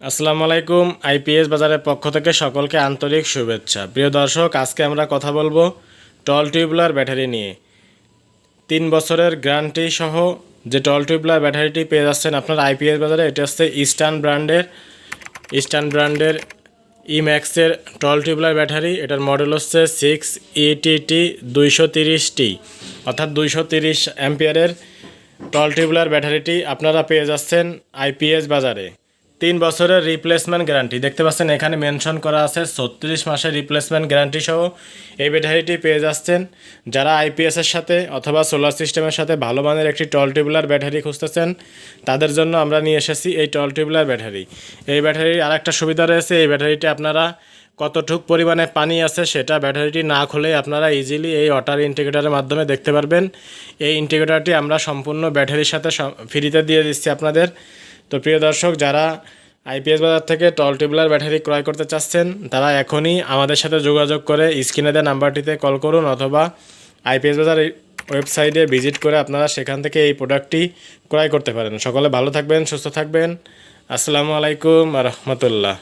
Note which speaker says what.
Speaker 1: আসসালামু আলাইকুম আইপিএস বাজারের পক্ষ থেকে সকলকে আন্তরিক শুভেচ্ছা। প্রিয় দর্শক, আজকে আমরা কথা বলব টল টিউবলার ব্যাটারি নিয়ে। তিন বছরের গ্যারান্টি সহ যে টল টিউবলার ব্যাটারিটি পেয়ে যাচ্ছেন আপনার আইপিএস বাজারে, এটি হচ্ছে ইস্টার্ন ব্র্যান্ডের ইস্টার্ন ব্র্যান্ডের ইম্যাক্সের টল টিউবলার ব্যাটারি। এটার মডেল হচ্ছে সিক্স ইটিটি দুইশো তিরিশটি অর্থাৎ দুইশো তিরিশ অ্যাম্পিয়ারের টল টিউবলার ব্যাটারিটি আপনারা পেয়ে যাচ্ছেন আইপিএস বাজারে। তিন বছরের রিপ্লেসমেন্ট গ্যারান্টি দেখতে পাচ্ছেন, এখানে মেনশন করা আছে, ছত্রিশ মাসের রিপ্লেসমেন্ট গ্যারান্টি সহ এই ব্যাটারিটি পেয়ে যাচ্ছেন। যারা আইপিএসের সাথে অথবা সোলার সিস্টেমের সাথে ভালো মানের একটি টল টিউবলার ব্যাটারি খুঁজতেছেন, তাদের জন্য আমরা নিয়ে এসেছি এই টল টিউবলার ব্যাটারি এই ব্যাটারির আরেকটা সুবিধা রয়েছে, এই ব্যাটারিটি আপনারা কতটুক পরিমাণে পানি আছে সেটা ব্যাটারিটি না খুলে আপনারা ইজিলি এই ওয়াটার ইন্টিগ্রেটারের মাধ্যমে দেখতে পারবেন। এই ইন্টিগ্রেটারটি আমরা সম্পূর্ণ ব্যাটারির সাথে ফ্রিতে দিয়ে দিচ্ছি আপনাদের। তো প্রিয় দর্শক, যারা আইপিএস বাজার থেকে টল টিবলার ব্যাটারি ক্রয় করতে চাচ্ছেন, তারা এখনই আমাদের সাথে যোগাযোগ করে স্ক্রিনে দেওয়া নাম্বারটিতে কল করুন অথবা আইপিএস বাজার ওয়েবসাইটে ভিজিট করে আপনারা সেখান থেকে এই প্রোডাক্টটি ক্রয় করতে পারেন। সকলে ভালো থাকবেন, সুস্থ থাকবেন। আসসালামু আলাইকুম রহমতুল্লাহ।